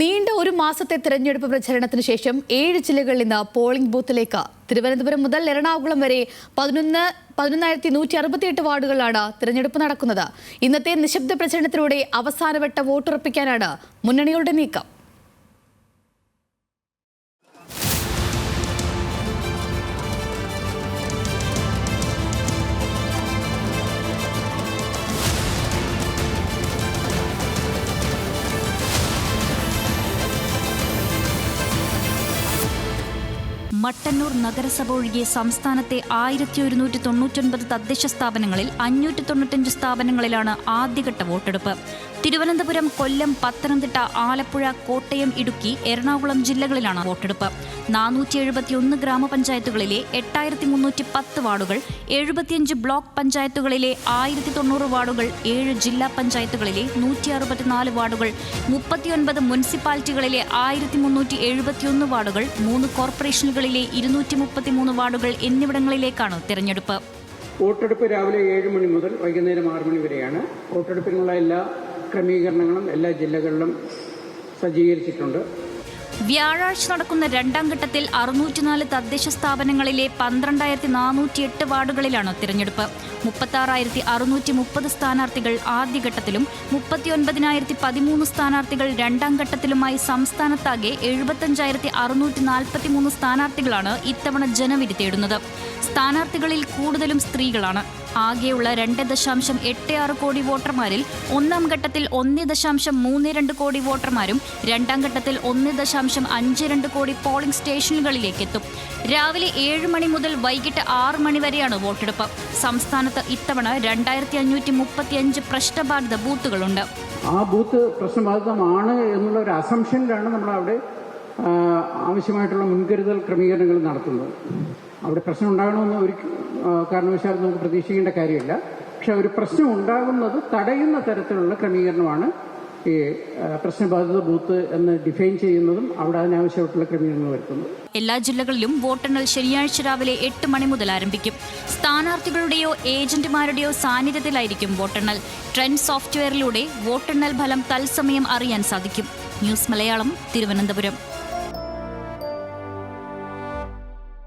നീണ്ട ഒരു മാസത്തെ തെരഞ്ഞെടുപ്പ് പ്രചരണത്തിന് ശേഷം ഏഴ് ജില്ലകളിൽ നിന്ന് പോളിംഗ് ബൂത്തിലേക്ക് തിരുവനന്തപുരം മുതൽ എറണാകുളം വരെ പതിനൊന്ന് പതിനൊന്നായിരത്തി നൂറ്റി അറുപത്തിയെട്ട് വാർഡുകളിലാണ് തിരഞ്ഞെടുപ്പ് നടക്കുന്നത്. ഇന്നത്തെ നിശബ്ദ പ്രചരണത്തിലൂടെ അവസാനവട്ട വോട്ടുറപ്പിക്കാനാണ് മുന്നണികളുടെ നീക്കം. മട്ടന്നൂർ നഗരസഭ ഒഴികെ സംസ്ഥാനത്തെ ആയിരത്തി ഒരുന്നൂറ്റി തൊണ്ണൂറ്റൊൻപത് തദ്ദേശ സ്ഥാപനങ്ങളിൽ അഞ്ഞൂറ്റി തൊണ്ണൂറ്റഞ്ച് സ്ഥാപനങ്ങളിലാണ് ആദ്യഘട്ട വോട്ടെടുപ്പ്. തിരുവനന്തപുരം കൊല്ലം പത്തനംതിട്ട ആലപ്പുഴ കോട്ടയം ഇടുക്കി എറണാകുളം ജില്ലകളിലാണ് വോട്ടെടുപ്പ്. നാനൂറ്റി എഴുപത്തിയൊന്ന് ഗ്രാമപഞ്ചായത്തുകളിലെ എട്ടായിരത്തി മുന്നൂറ്റി പത്ത് വാർഡുകൾ എഴുപത്തിയഞ്ച് ബ്ലോക്ക് പഞ്ചായത്തുകളിലെ ആയിരത്തി തൊണ്ണൂറ് വാർഡുകൾ ഏഴ് ജില്ലാ പഞ്ചായത്തുകളിലെ നൂറ്റി അറുപത്തിനാല് വാർഡുകൾ മുപ്പത്തിയൊൻപത് മുനിസിപ്പാലിറ്റികളിലെ ആയിരത്തി മുന്നൂറ്റി എഴുപത്തിയൊന്ന് വാർഡുകൾ മൂന്ന് കോർപ്പറേഷനുകളിലെ ഇരുന്നൂറ്റി മുപ്പത്തിമൂന്ന് വാർഡുകൾ എന്നിവിടങ്ങളിലേക്കാണ് തെരഞ്ഞെടുപ്പ്. വോട്ടെടുപ്പ് രാവിലെ ഏഴ് മണി മുതൽ വൈകുന്നേരം ആറ് മണി വരെയാണ്. വോട്ടെടുപ്പിനുള്ള എല്ലാ ക്രമീകരണങ്ങളും എല്ലാ ജില്ലകളിലും സജ്ജീകരിച്ചിട്ടുണ്ട്. വ്യാഴാഴ്ച നടക്കുന്ന രണ്ടാം ഘട്ടത്തിൽ അറുന്നൂറ്റിനാല് തദ്ദേശ സ്ഥാപനങ്ങളിലെ പന്ത്രണ്ടായിരത്തി നാനൂറ്റി എട്ട് വാർഡുകളിലാണ് തിരഞ്ഞെടുപ്പ്. മുപ്പത്താറായിരത്തി അറുന്നൂറ്റി മുപ്പത് സ്ഥാനാർത്ഥികൾ ആദ്യഘട്ടത്തിലും മുപ്പത്തിയൊൻപതിനായിരത്തി പതിമൂന്ന് സ്ഥാനാർത്ഥികൾ രണ്ടാം ഘട്ടത്തിലുമായി സംസ്ഥാനത്താകെ എഴുപത്തഞ്ചായിരത്തി അറുന്നൂറ്റി നാൽപ്പത്തിമൂന്ന് സ്ഥാനാർത്ഥികളാണ് ഇത്തവണ ജനവിധി തേടുന്നത്. സ്ഥാനാർത്ഥികളിൽ കൂടുതലും സ്ത്രീകളാണ്. ആകെയുള്ള രണ്ട് ദശാംശം എട്ട് ആറ് കോടി വോട്ടർമാരിൽ ഒന്നാം ഘട്ടത്തിൽ ഒന്ന് ദശാംശം മൂന്ന് രണ്ട് കോടി വോട്ടർമാരും രണ്ടാം ഘട്ടത്തിൽ ഒന്ന് ദശാംശം അഞ്ച് രണ്ട് കോടി പോളിംഗ് സ്റ്റേഷനുകളിലേക്ക് എത്തും രാവിലെ ഏഴ് മണി മുതൽ വൈകിട്ട് ആറ് മണി വരെയാണ് വോട്ടെടുപ്പ്. സംസ്ഥാനത്ത് ഇത്തവണ രണ്ടായിരത്തി അഞ്ഞൂറ്റി മുപ്പത്തിയഞ്ച് പ്രശ്നബാധിത ബൂത്തുകളുണ്ട്. ആ ബൂത്ത് പ്രശ്നബാധിതമാണ് എന്നുള്ള ഒരു അസംഷനിലാണ് നമ്മൾ അവിടെ ആവശ്യമായിട്ടുള്ള മുൻകരുതൽ ക്രമീകരണങ്ങൾ നടത്തുന്നത്. അവിടെ പ്രശ്നം ഉണ്ടാകണമെന്ന് ഒരു കാരണവശാലും നമുക്ക് പ്രതീക്ഷിക്കേണ്ട കാര്യമില്ല. പക്ഷെ ഒരു പ്രശ്നം ഉണ്ടാകുന്നത് തടയുന്ന തരത്തിലുള്ള ക്രമീകരണമാണ് ഈ പ്രശ്നബാധിത ബൂത്ത് എന്ന് ഡിഫൈൻ ചെയ്യുന്നതും അവിടെ അതിനാവശ്യമായിട്ടുള്ള ക്രമീകരണങ്ങൾ വരുത്തുന്നത്. എല്ലാ ജില്ലകളിലും വോട്ടെണ്ണൽ ശനിയാഴ്ച രാവിലെ എട്ട് മണി മുതൽ ആരംഭിക്കും. സ്ഥാനാർത്ഥികളുടെയോ ഏജന്റുമാരുടെയോ സാന്നിധ്യത്തിലായിരിക്കും വോട്ടെണ്ണൽ. ട്രെൻഡ് സോഫ്റ്റ്വെയറിലൂടെ വോട്ടെണ്ണൽ ഫലം തത്സമയം അറിയാൻ സാധിക്കും. ന്യൂസ് മലയാളം തിരുവനന്തപുരം.